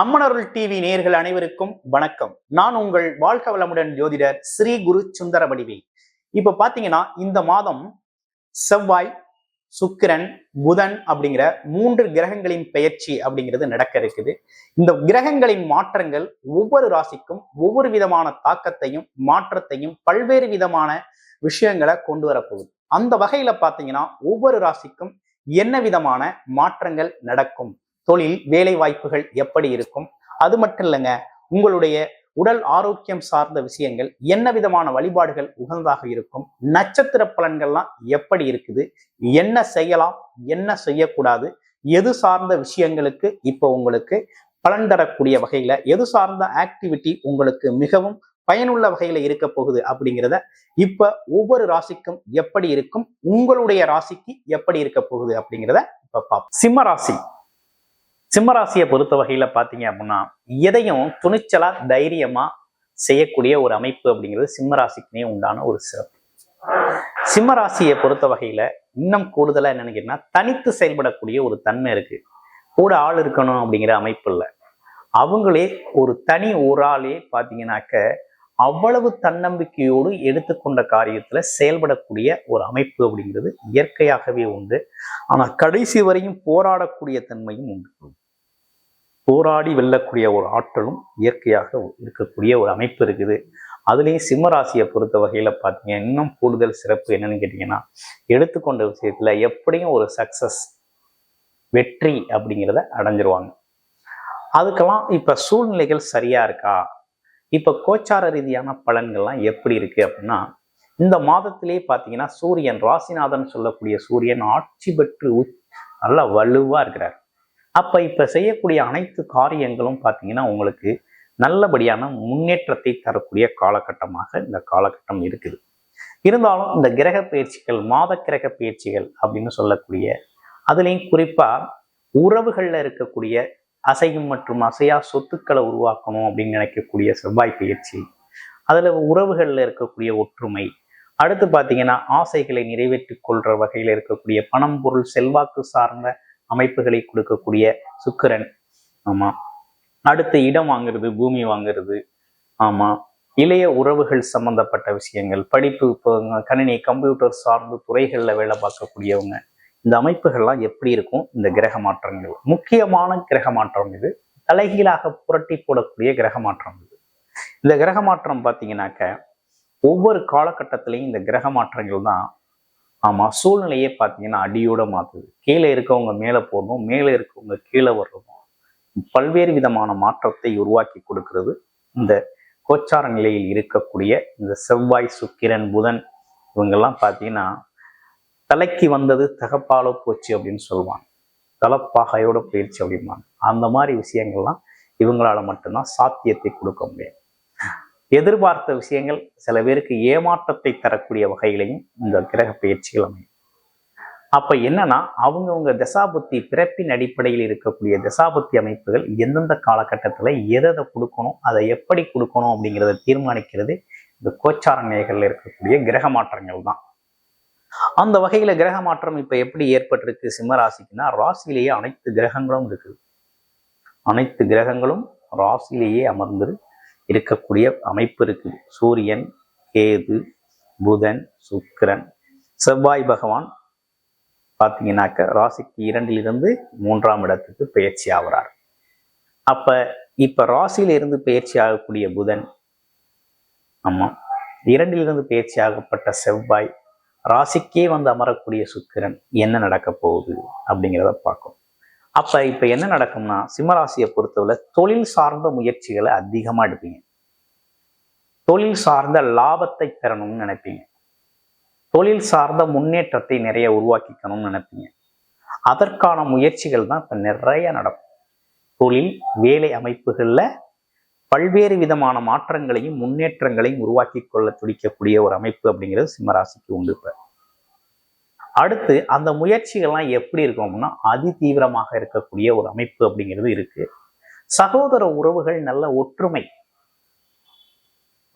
அம்மனருள் TV நேர்கள் அனைவருக்கும் வணக்கம். நான் உங்கள் வாழ்க வளமுடன் ஜோதிடர் ஸ்ரீ குரு சுந்தர வடிவே இப்ப பாத்தீங்கன்னா இந்த மாதம் செவ்வாய் சுக்கிரன் புதன் அப்படிங்கிற மூன்று கிரகங்களின் பெயர்ச்சி அப்படிங்கிறது நடக்க இருக்குது. இந்த கிரகங்களின் மாற்றங்கள் ஒவ்வொரு ராசிக்கும் ஒவ்வொரு விதமான தாக்கத்தையும் மாற்றத்தையும் பல்வேறு விதமான விஷயங்களை கொண்டு வரப்போகுது. அந்த வகையில பாத்தீங்கன்னா ஒவ்வொரு ராசிக்கும் என்ன விதமான மாற்றங்கள் நடக்கும்? தொழில் வேலை வாய்ப்புகள் எப்படி இருக்கும்? அது மட்டும் இல்லைங்க உங்களுடைய உடல் ஆரோக்கியம் சார்ந்த விஷயங்கள் என்ன விதமான வழிபாடுகள் உகந்ததாக இருக்கும் நட்சத்திர பலன்கள்லாம் எப்படி இருக்குது என்ன செய்யலாம் என்ன செய்யக்கூடாது எது சார்ந்த விஷயங்களுக்கு இப்போ உங்களுக்கு பலன் தரக்கூடிய வகையில எது சார்ந்த ஆக்டிவிட்டி உங்களுக்கு மிகவும் பயனுள்ள வகையில இருக்க போகுது அப்படிங்கிறத இப்ப ஒவ்வொரு ராசிக்கும் எப்படி இருக்கும் உங்களுடைய ராசிக்கு எப்படி இருக்க போகுது அப்படிங்கிறத இப்ப பார்ப்போம். சிம்ம ராசி. சிம்மராசியை பொறுத்த வகையில பாத்தீங்க அப்படின்னா எதையும் துணிச்சலா தைரியமா செய்யக்கூடிய ஒரு அமைப்பு அப்படிங்கிறது சிம்மராசிக்குனே உண்டான ஒரு சிறப்பு. சிம்மராசியை பொறுத்த வகையில இன்னும் கூடுதலா என்னன்னு கேட்டீங்கன்னா தனித்து செயல்படக்கூடிய ஒரு தன்மை இருக்கு. கூட ஆள் இருக்கணும் அப்படிங்கிற அமைப்பு இல்லை. அவங்களே ஒரு தனி ஒரு ஆளே பார்த்தீங்கன்னாக்க அவ்வளவு தன்னம்பிக்கையோடு எடுத்துக்கொண்ட காரியத்துல செயல்படக்கூடிய ஒரு அமைப்பு அப்படிங்கிறது இயற்கையாகவே உண்டு. ஆனா கடைசி வரையும் போராடக்கூடிய தன்மையும் உண்டு. போராடி வெல்லக்கூடிய ஒரு ஆற்றலும் இயற்கையாக இருக்கக்கூடிய ஒரு அமைப்பு இருக்குது. அதுலேயும் சிம்மராசியை பொறுத்த வகையில் பார்த்தீங்க இன்னும் கூடுதல் சிறப்பு என்னன்னு கேட்டிங்கன்னா எடுத்துக்கொண்ட விஷயத்தில் எப்படியும் ஒரு சக்சஸ் வெற்றி அப்படிங்கிறத அடைஞ்சிருவாங்க. அதுக்கெல்லாம் இப்போ சூழ்நிலைகள் சரியாக இருக்கா? இப்போ கோச்சார ரீதியான பலன்கள்லாம் எப்படி இருக்குது அப்படின்னா இந்த மாதத்திலே பார்த்தீங்கன்னா சூரியன் ராசிநாதன் சொல்லக்கூடிய சூரியன் ஆட்சி பெற்று நல்லா வலுவாக இருக்கிறார். அப்ப இப்ப செய்யக்கூடிய அனைத்து காரியங்களும் பார்த்தீங்கன்னா உங்களுக்கு நல்லபடியான முன்னேற்றத்தை தரக்கூடிய காலகட்டமாக இந்த காலகட்டம் இருக்குது. இருந்தாலும் இந்த கிரக பயிற்சிகள் மாத கிரக பயிற்சிகள் அப்படின்னு சொல்லக்கூடிய அதுலேயும் குறிப்பா உறவுகளில் இருக்கக்கூடிய அசையும் மற்றும் அசையா சொத்துக்களை உருவாக்கணும் அப்படின்னு நினைக்கக்கூடிய செவ்வாய் பயிற்சி அதுல உறவுகளில் இருக்கக்கூடிய ஒற்றுமை அடுத்து பார்த்தீங்கன்னா ஆசைகளை நிறைவேற்றி கொள்ற வகையில் இருக்கக்கூடிய பணம் பொருள் செல்வாக்கு சார்ந்த அமைப்புகளை கொடுக்கக்கூடிய சுக்கிரன். ஆமா. அடுத்து இடம் வாங்குறது பூமி வாங்குறது. ஆமா. இளைய உறவுகள் சம்பந்தப்பட்ட விஷயங்கள் படிப்பு இப்போ கணினி கம்ப்யூட்டர் சார்ந்த துறைகளில் வேலை பார்க்கக்கூடியவங்க. இந்த அமைப்புகள்லாம் எப்படி இருக்கும்? இந்த கிரக மாற்றங்கள். முக்கியமான கிரக மாற்றம் இது. தலைகீழாக புரட்டி போடக்கூடிய கிரக மாற்றம் இது. இந்த கிரக மாற்றம் பார்த்தீங்கன்னாக்க ஒவ்வொரு காலகட்டத்திலையும் இந்த கிரக மாற்றங்கள் தான் ஆமா சூழ்நிலையே பார்த்தீங்கன்னா அடியோட மாற்றுது கீழே இருக்கவங்க மேலே போடணும் மேலே இருக்கவங்க கீழே வர்றோம் பல்வேறு விதமான மாற்றத்தை உருவாக்கி கொடுக்கிறது இந்த கோச்சார நிலையில் இருக்கக்கூடிய இந்த செவ்வாய் சுக்கிரன் புதன் இவங்கெல்லாம் பார்த்தீங்கன்னா தலைக்கு வந்தது தகப்பாலோ போச்சு அப்படின்னு சொல்லுவாங்க. தலப்பாகையோட பயிற்சி அப்படிம்பாங்க. அந்த மாதிரி விஷயங்கள்லாம் இவங்களால மட்டும்தான் சாத்தியத்தை கொடுக்க முடியும். எதிர்பார்த்த விஷயங்கள் சில பேருக்கு ஏமாற்றத்தை தரக்கூடிய வகையிலையும் இந்த கிரக பயிற்சிகள் அமையும். அப்ப என்னன்னா அவங்கவுங்க தசாபுத்தி பிறப்பின் அடிப்படையில் இருக்கக்கூடிய தசாபுத்தி அமைப்புகள் எந்தெந்த காலகட்டத்துல எதை கொடுக்கணும் அதை எப்படி கொடுக்கணும் அப்படிங்கிறத தீர்மானிக்கிறது இந்த கோச்சார நிலைகள்ல இருக்கக்கூடிய கிரக மாற்றங்கள் தான். அந்த வகையில கிரக மாற்றம் இப்ப எப்படி ஏற்பட்டிருக்கு சிம்ம ராசிக்குன்னா ராசியிலேயே அனைத்து கிரகங்களும் இருக்குது. அனைத்து கிரகங்களும் ராசியிலேயே அமர்ந்து இருக்கக்கூடிய அமைப்பு இருக்குது சூரியன் கேது புதன் சுக்கிரன். செவ்வாய் பகவான் பார்த்தீங்கன்னாக்க ராசிக்கு இரண்டிலிருந்து மூன்றாம் இடத்துக்கு பயிற்சி ஆகிறார். அப்ப இப்ப ராசியிலிருந்து பயிற்சி ஆகக்கூடிய புதன் ஆமாம் இரண்டிலிருந்து பயிற்சி ஆகப்பட்ட செவ்வாய் ராசிக்கே வந்து அமரக்கூடிய சுக்கிரன் என்ன நடக்க போகுது அப்படிங்கிறத பார்க்கும் அப்ப இப்ப என்ன நடக்கும்னா சிம்மராசியை பொறுத்தவரை தொழில் சார்ந்த முயற்சிகளை அதிகமா எடுப்பீங்க. தொழில் சார்ந்த லாபத்தை பெறணும்னு நினைப்பீங்க. தொழில் சார்ந்த முன்னேற்றத்தை நிறைய உருவாக்கிக்கணும்னு நினைப்பீங்க. அதற்கான முயற்சிகள் தான் இப்ப நிறைய நடக்கும். தொழில் வேலை அமைப்புகள்ல பல்வேறு விதமான மாற்றங்களையும் முன்னேற்றங்களையும் உருவாக்கி கொள்ள துடிக்கக்கூடிய ஒரு அமைப்பு அப்படிங்கிறது சிம்மராசிக்கு உண்டு இப்போ. அடுத்து அந்த முயற்சிகள்லாம் எப்படி இருக்கும் அப்படின்னா அதி தீவிரமாக இருக்கக்கூடிய ஒரு அமைப்பு அப்படிங்கிறது இருக்கு. சகோதர உறவுகள் நல்ல ஒற்றுமை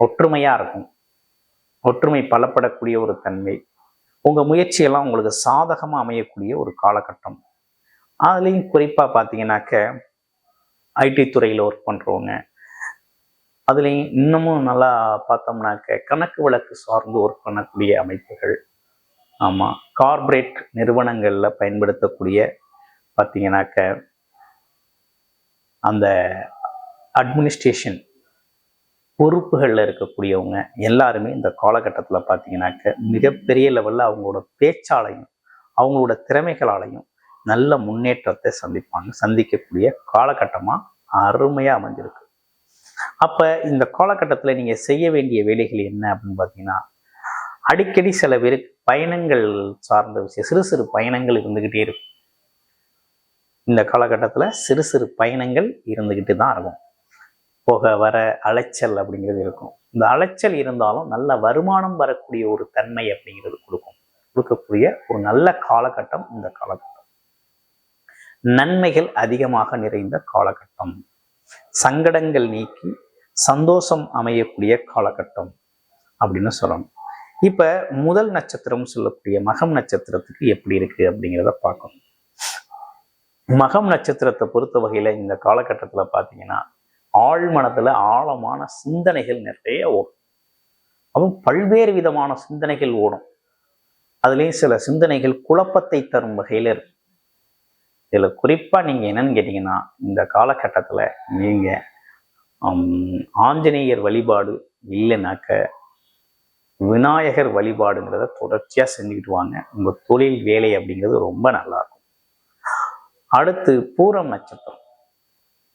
ஒற்றுமையா இருக்கும். ஒற்றுமை பலப்படக்கூடிய ஒரு தன்மை. உங்க முயற்சியெல்லாம் உங்களுக்கு சாதகமா அமையக்கூடிய ஒரு காலகட்டம். அதுலேயும் குறிப்பா பார்த்தீங்கன்னாக்க ஐடி துறையில் ஒர்க் பண்ணுறவங்க அதுலேயும் இன்னமும் நல்லா பார்த்தோம்னாக்க கணக்கு வழக்கு சார்ந்து ஒர்க் பண்ணக்கூடிய அமைப்புகள் ஆமாம் கார்ப்பரேட் நிறுவனங்களில் பயன்படுத்தக்கூடிய பார்த்தீங்கன்னாக்க அந்த அட்மினிஸ்ட்ரேஷன் பொறுப்புகளில் இருக்கக்கூடியவங்க எல்லாருமே இந்த காலகட்டத்தில் பார்த்தீங்கன்னாக்க மிகப்பெரிய லெவலில் அவங்களோட பேச்சாலையும் அவங்களோட திறமைகளாலையும் நல்ல முன்னேற்றத்தை சந்திப்பாங்க சந்திக்கக்கூடிய காலகட்டமாக அருமையாக அமைஞ்சிருக்கு. அப்போ இந்த காலகட்டத்தில் நீங்கள் செய்ய வேண்டிய வேலைகள் என்ன அப்படின்னு பார்த்தீங்கன்னா அடிக்கடி சில பேருக்கு பயணங்கள் சார்ந்த விஷயம். சிறு சிறு பயணங்கள் இருந்துக்கிட்டே இருக்கும். இந்த காலகட்டத்தில் சிறு சிறு பயணங்கள் இருந்துக்கிட்டு தான் இருக்கும். போக வர அலைச்சல் அப்படிங்கிறது இருக்கும். இந்த அலைச்சல் இருந்தாலும் நல்ல வருமானம் வரக்கூடிய ஒரு தன்மை அப்படிங்கிறது கொடுக்கும். கொடுக்கக்கூடிய ஒரு நல்ல காலகட்டம் இந்த காலகட்டம். நன்மைகள் அதிகமாக நிறைந்த காலகட்டம். சங்கடங்கள் நீக்கி சந்தோஷம் அமையக்கூடிய காலகட்டம் அப்படின்னு சொல்லணும். இப்ப முதல் நட்சத்திரம் சொல்லக்கூடிய மகம் நட்சத்திரத்துக்கு எப்படி இருக்கு அப்படிங்கிறத பார்க்கணும். மகம் நட்சத்திரத்தை பொறுத்த வகையில இந்த காலகட்டத்துல பாத்தீங்கன்னா ஆழ் மனத்துல ஆழமான சிந்தனைகள் நிறைய ஓடும். அப்போ பல்வேறு விதமான சிந்தனைகள் ஓடும். அதுலேயும் சில சிந்தனைகள் குழப்பத்தை தரும் வகையில இருக்கும் இதுல குறிப்பா நீங்க என்னன்னு கேட்டீங்கன்னா இந்த காலகட்டத்துல நீங்க ஆஞ்சநேயர் வழிபாடு இல்லைனாக்க விநாயகர் வழிபாடுங்கிறத தொடர்ச்சியாக செஞ்சுக்கிட்டு வாங்க. உங்கள் தொழில் வேலை அப்படிங்கிறது ரொம்ப நல்லா இருக்கும் அடுத்து பூரம் நட்சத்திரம்.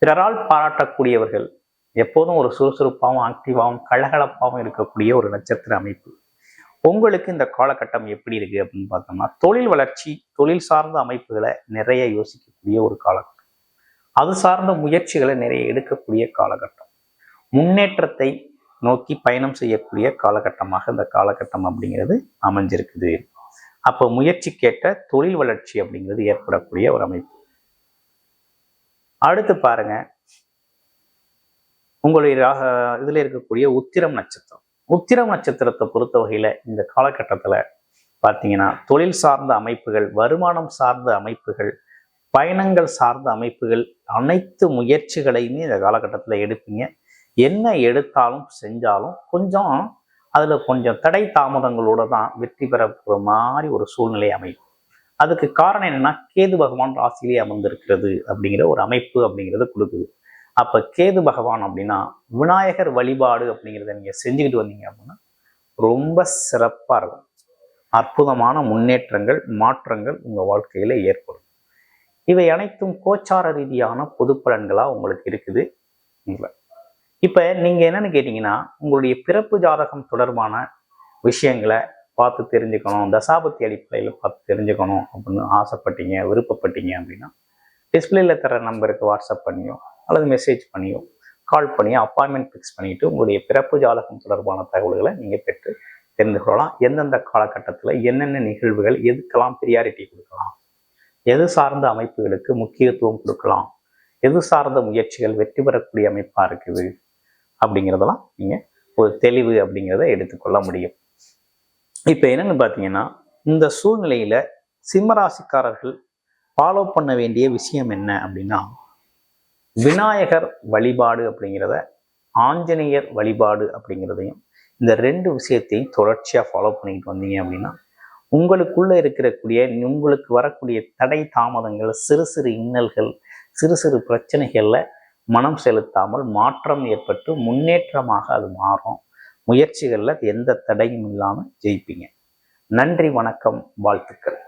பிறரால் பாராட்டக்கூடியவர்கள் எப்போதும் ஒரு சுறுசுறுப்பாகவும் ஆக்டிவாகவும் கலகலப்பாகவும் இருக்கக்கூடிய ஒரு நட்சத்திர அமைப்பு. உங்களுக்கு இந்த காலகட்டம் எப்படி இருக்குது அப்படின்னு பார்த்தோம்னா தொழில் வளர்ச்சி தொழில் சார்ந்த அமைப்புகளை நிறைய யோசிக்கக்கூடிய ஒரு காலகட்டம். அது சார்ந்த முயற்சிகளை நிறைய எடுக்கக்கூடிய காலகட்டம். முன்னேற்றத்தை நோக்கி பயணம் செய்யக்கூடிய காலகட்டமாக இந்த காலகட்டம் அப்படிங்கிறது அமைஞ்சிருக்குது. அப்போ முயற்சிக்கேற்ற தொழில் வளர்ச்சி அப்படிங்கிறது ஏற்படக்கூடிய ஒரு அமைப்பு. அடுத்து பாருங்க. உங்களுடைய இதுல இருக்கக்கூடிய உத்திரம் நட்சத்திரம். உத்திரம் நட்சத்திரத்தை பொறுத்த வகையில இந்த காலகட்டத்துல பார்த்தீங்கன்னா தொழில் சார்ந்த அமைப்புகள் வருமானம் சார்ந்த அமைப்புகள் பயணங்கள் சார்ந்த அமைப்புகள் அனைத்து முயற்சிகளையுமே இந்த காலகட்டத்தில் எடுப்பீங்க. என்ன எடுத்தாலும் செஞ்சாலும் கொஞ்சம் அதில் கொஞ்சம் தடை தாமதங்களோடு தான் வெற்றி பெறப்படுற மாதிரி ஒரு சூழ்நிலை அமையும். அதுக்கு காரணம் என்னன்னா கேது பகவான் ராசியிலே அமர்ந்திருக்கிறது அப்படிங்கிற ஒரு அமைப்பு அப்படிங்கிறது கொடுக்குது. அப்போ கேது பகவான் அப்படின்னா விநாயகர் வழிபாடு அப்படிங்கிறத நீங்கள் செஞ்சுக்கிட்டு வந்தீங்க அப்படின்னா ரொம்ப சிறப்பாக இருக்கும். அற்புதமான முன்னேற்றங்கள் மாற்றங்கள் உங்கள் வாழ்க்கையில் ஏற்படும். இவை அனைத்தும் கோச்சார ரீதியான பொது பலன்களாக உங்களுக்கு இருக்குது. இப்போ நீங்கள் என்னென்னு கேட்டிங்கன்னா உங்களுடைய பிறப்பு ஜாதகம் தொடர்பான விஷயங்களை பார்த்து தெரிஞ்சுக்கணும். தசாபத்தி அடிப்படையில் பார்த்து தெரிஞ்சுக்கணும் அப்படின்னு ஆசைப்பட்டீங்க விருப்பப்பட்டீங்க அப்படின்னா டிஸ்பிளேல தர நம்பருக்கு வாட்ஸ்அப் பண்ணியோ அல்லது மெசேஜ் பண்ணியோ கால் பண்ணி அப்பாயின்மெண்ட் ஃபிக்ஸ் பண்ணிவிட்டு உங்களுடைய பிறப்பு ஜாதகம் தொடர்பான தகவல்களை நீங்கள் பெற்று தெரிந்து கொள்ளலாம். எந்தெந்த காலகட்டத்தில் என்னென்ன நிகழ்வுகள் எதுக்கெல்லாம் ப்ரியாரிட்டி கொடுக்கலாம்? எது சார்ந்த அமைப்புகளுக்கு முக்கியத்துவம் கொடுக்கலாம்? எது சார்ந்த முயற்சிகள் வெற்றி பெறக்கூடிய அமைப்பாக இருக்குது? அப்படிங்கிறதெல்லாம் நீங்கள் ஒரு தெளிவு அப்படிங்கிறத எடுத்துக்கொள்ள முடியும். இப்போ என்னன்னு பார்த்தீங்கன்னா இந்த சூழ்நிலையில் சிம்மராசிக்காரர்கள் ஃபாலோ பண்ண வேண்டிய விஷயம் என்ன அப்படின்னா விநாயகர் வழிபாடு அப்படிங்கிறத ஆஞ்சநேயர் வழிபாடு அப்படிங்கிறதையும் இந்த ரெண்டு விஷயத்தையும் தொடர்ச்சியாக ஃபாலோ பண்ணிக்கிட்டு வந்தீங்க அப்படின்னா உங்களுக்குள்ளே இருக்கக்கூடிய உங்களுக்கு வரக்கூடிய தடை தாமதங்கள் சிறு சிறு இன்னல்கள் சிறு சிறு பிரச்சனைகளில் மனம் செலுத்தாமல் மாற்றம் ஏற்பட்டு முன்னேற்றமாக அது மாறும். முயற்சிகளில் எந்த தடையும் இல்லாமல் ஜெயிப்பீங்க. நன்றி வணக்கம் வாழ்த்துக்கள்.